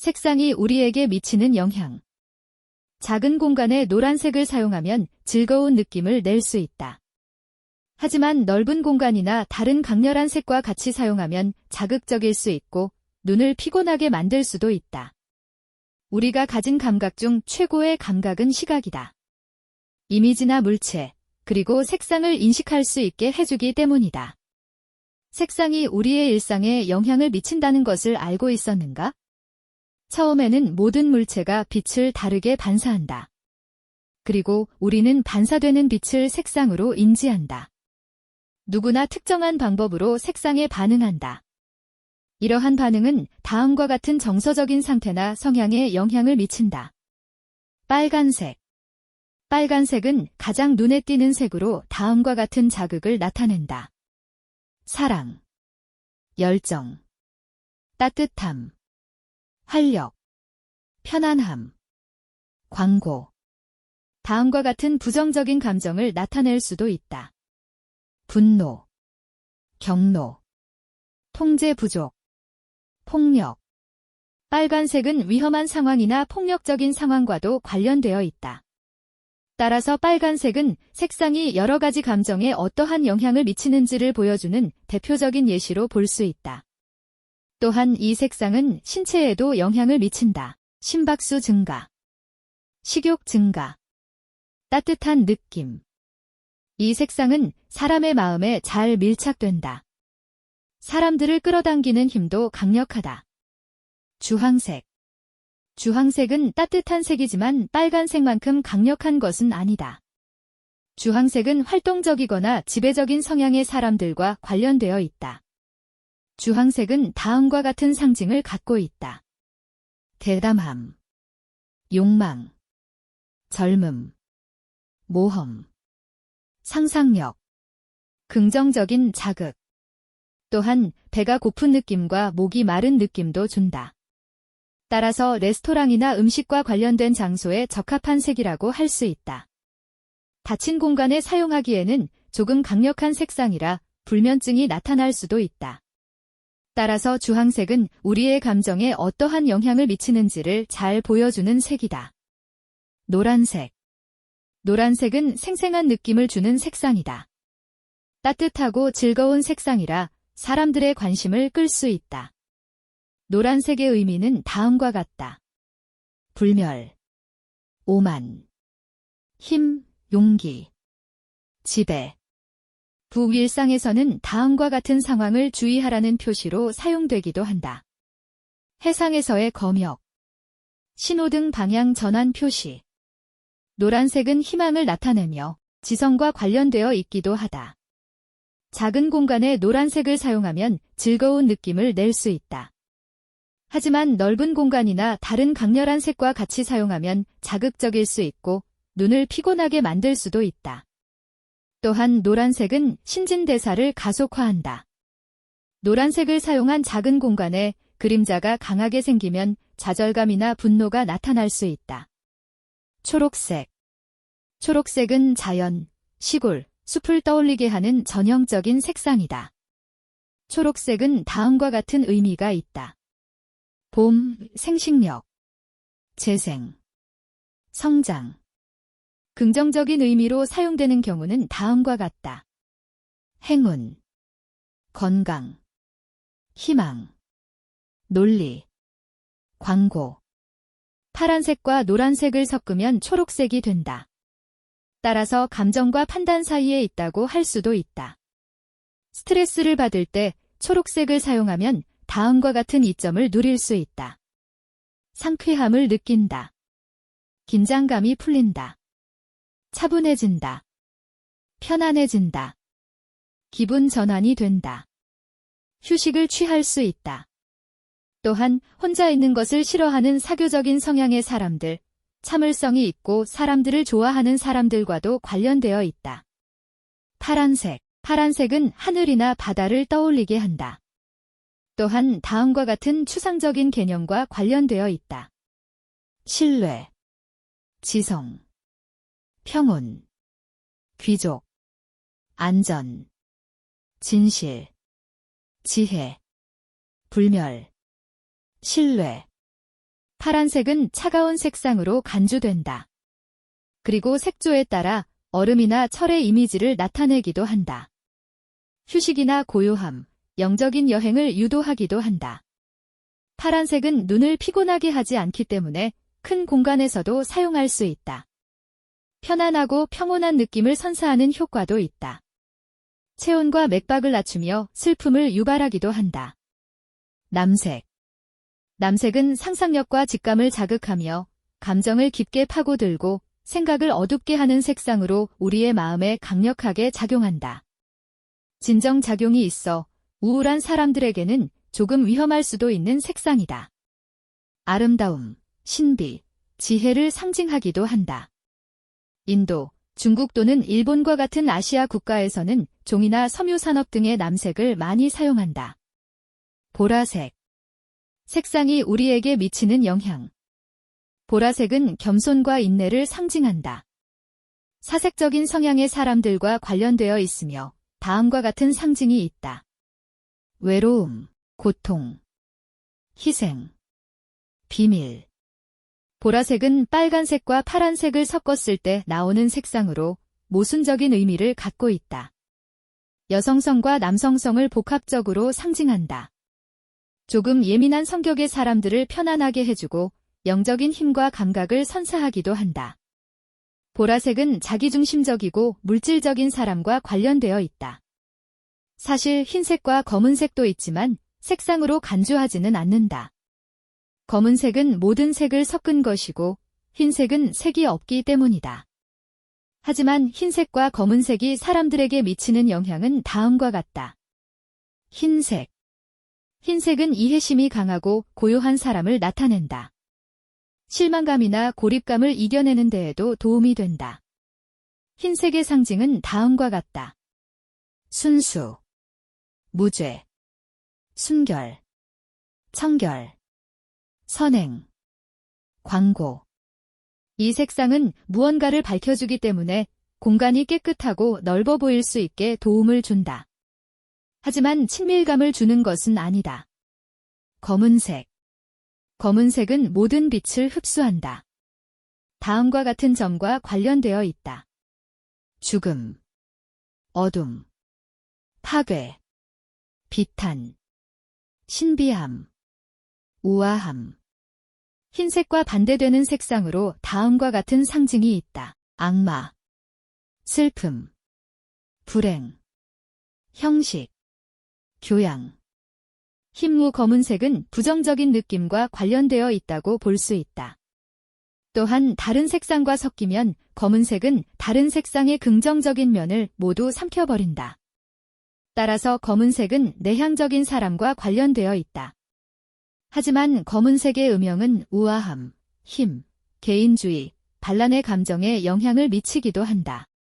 색상이 우리에게 미치는 영향. 작은 공간에 노란색을 사용하면 즐거운 느낌을 낼 수 있다. 하지만 넓은 공간이나 다른 강렬한 색과 같이 사용하면 자극적일 수 있고 눈을 피곤하게 만들 수도 있다. 우리가 가진 감각 중 최고의 감각은 시각이다. 이미지나 물체, 그리고 색상을 인식할 수 있게 해주기 때문이다. 색상이 우리의 일상에 영향을 미친다는 것을 알고 있었는가? 처음에는 모든 물체가 빛을 다르게 반사한다. 그리고 우리는 반사되는 빛을 색상으로 인지한다. 누구나 특정한 방법으로 색상에 반응한다. 이러한 반응은 다음과 같은 정서적인 상태나 성향에 영향을 미친다. 빨간색. 빨간색은 가장 눈에 띄는 색으로 다음과 같은 자극을 나타낸다. 사랑, 열정, 따뜻함, 활력, 편안함, 광고. 다음과 같은 부정적인 감정을 나타낼 수도 있다. 분노, 경로, 통제 부족, 폭력. 빨간색은 위험한 상황이나 폭력적인 상황과도 관련되어 있다. 따라서 빨간색은 색상이 여러 가지 감정에 어떠한 영향을 미치는지를 보여주는 대표적인 예시로 볼 수 있다. 또한 이 색상은 신체에도 영향을 미친다. 심박수 증가, 식욕 증가, 따뜻한 느낌. 이 색상은 사람의 마음에 잘 밀착된다. 사람들을 끌어당기는 힘도 강력하다. 주황색. 주황색은 따뜻한 색이지만 빨간색만큼 강력한 것은 아니다. 주황색은 활동적이거나 지배적인 성향의 사람들과 관련되어 있다. 주황색은 다음과 같은 상징을 갖고 있다. 대담함, 욕망, 젊음, 모험, 상상력, 긍정적인 자극, 또한 배가 고픈 느낌과 목이 마른 느낌도 준다. 따라서 레스토랑이나 음식과 관련된 장소에 적합한 색이라고 할 수 있다. 닫힌 공간에 사용하기에는 조금 강력한 색상이라 불면증이 나타날 수도 있다. 따라서 주황색은 우리의 감정에 어떠한 영향을 미치는지를 잘 보여주는 색이다. 노란색. 노란색은 생생한 느낌을 주는 색상이다. 따뜻하고 즐거운 색상이라 사람들의 관심을 끌 수 있다. 노란색의 의미는 다음과 같다. 불멸, 오만, 힘, 용기, 지배. 북일상에서는 다음과 같은 상황을 주의하라는 표시로 사용되기도 한다. 해상에서의 검역, 신호등 방향 전환 표시. 노란색은 희망을 나타내며 지성과 관련되어 있기도 하다. 작은 공간에 노란색을 사용하면 즐거운 느낌을 낼 수 있다. 하지만 넓은 공간이나 다른 강렬한 색과 같이 사용하면 자극적일 수 있고 눈을 피곤하게 만들 수도 있다. 또한 노란색은 신진대사를 가속화한다. 노란색을 사용한 작은 공간에 그림자가 강하게 생기면 좌절감이나 분노가 나타날 수 있다. 초록색. 초록색은 자연, 시골, 숲을 떠올리게 하는 전형적인 색상이다. 초록색은 다음과 같은 의미가 있다. 봄, 생식력, 재생, 성장. 긍정적인 의미로 사용되는 경우는 다음과 같다. 행운, 건강, 희망, 논리, 광고. 파란색과 노란색을 섞으면 초록색이 된다. 따라서 감정과 판단 사이에 있다고 할 수도 있다. 스트레스를 받을 때 초록색을 사용하면 다음과 같은 이점을 누릴 수 있다. 상쾌함을 느낀다. 긴장감이 풀린다. 차분해진다. 편안해진다. 기분 전환이 된다. 휴식을 취할 수 있다. 또한 혼자 있는 것을 싫어하는 사교적인 성향의 사람들, 참을성이 있고 사람들을 좋아하는 사람들과도 관련되어 있다. 파란색. 파란색은 하늘이나 바다를 떠올리게 한다. 또한 다음과 같은 추상적인 개념과 관련되어 있다. 신뢰, 지성, 평온, 귀족, 안전, 진실, 지혜, 불멸, 신뢰, 파란색은 차가운 색상으로 간주된다. 그리고 색조에 따라 얼음이나 철의 이미지를 나타내기도 한다. 휴식이나 고요함, 영적인 여행을 유도하기도 한다. 파란색은 눈을 피곤하게 하지 않기 때문에 큰 공간에서도 사용할 수 있다. 편안하고 평온한 느낌을 선사하는 효과도 있다. 체온과 맥박을 낮추며 슬픔을 유발하기도 한다. 남색. 남색은 상상력과 직감을 자극하며 감정을 깊게 파고들고 생각을 어둡게 하는 색상으로 우리의 마음에 강력하게 작용한다. 진정작용이 있어 우울한 사람들에게는 조금 위험할 수도 있는 색상이다. 아름다움, 신비, 지혜를 상징하기도 한다. 인도, 중국 또는 일본과 같은 아시아 국가에서는 종이나 섬유 산업 등의 남색을 많이 사용한다. 보라색. 색상이 우리에게 미치는 영향. 보라색은 겸손과 인내를 상징한다. 사색적인 성향의 사람들과 관련되어 있으며 다음과 같은 상징이 있다. 외로움, 고통, 희생, 비밀. 보라색은 빨간색과 파란색을 섞었을 때 나오는 색상으로 모순적인 의미를 갖고 있다. 여성성과 남성성을 복합적으로 상징한다. 조금 예민한 성격의 사람들을 편안하게 해주고 영적인 힘과 감각을 선사하기도 한다. 보라색은 자기중심적이고 물질적인 사람과 관련되어 있다. 사실 흰색과 검은색도 있지만 색상으로 간주하지는 않는다. 검은색은 모든 색을 섞은 것이고 흰색은 색이 없기 때문이다. 하지만 흰색과 검은색이 사람들에게 미치는 영향은 다음과 같다. 흰색. 흰색은 이해심이 강하고 고요한 사람을 나타낸다. 실망감이나 고립감을 이겨내는 데에도 도움이 된다. 흰색의 상징은 다음과 같다. 순수, 무죄, 순결, 청결, 선행, 광고. 이 색상은 무언가를 밝혀주기 때문에 공간이 깨끗하고 넓어 보일 수 있게 도움을 준다. 하지만 친밀감을 주는 것은 아니다. 검은색. 검은색은 모든 빛을 흡수한다. 다음과 같은 점과 관련되어 있다. 죽음, 어둠, 파괴, 비탄, 신비함, 우아함. 흰색과 반대되는 색상으로 다음과 같은 상징이 있다. 악마, 슬픔, 불행, 형식, 교양. 흰무 검은색은 부정적인 느낌과 관련되어 있다고 볼 수 있다. 또한 다른 색상과 섞이면 검은색은 다른 색상의 긍정적인 면을 모두 삼켜버린다. 따라서 검은색은 내향적인 사람과 관련되어 있다. 하지만 검은색의 음영은 우아함, 힘, 개인주의, 반란의 감정에 영향을 미치기도 한다.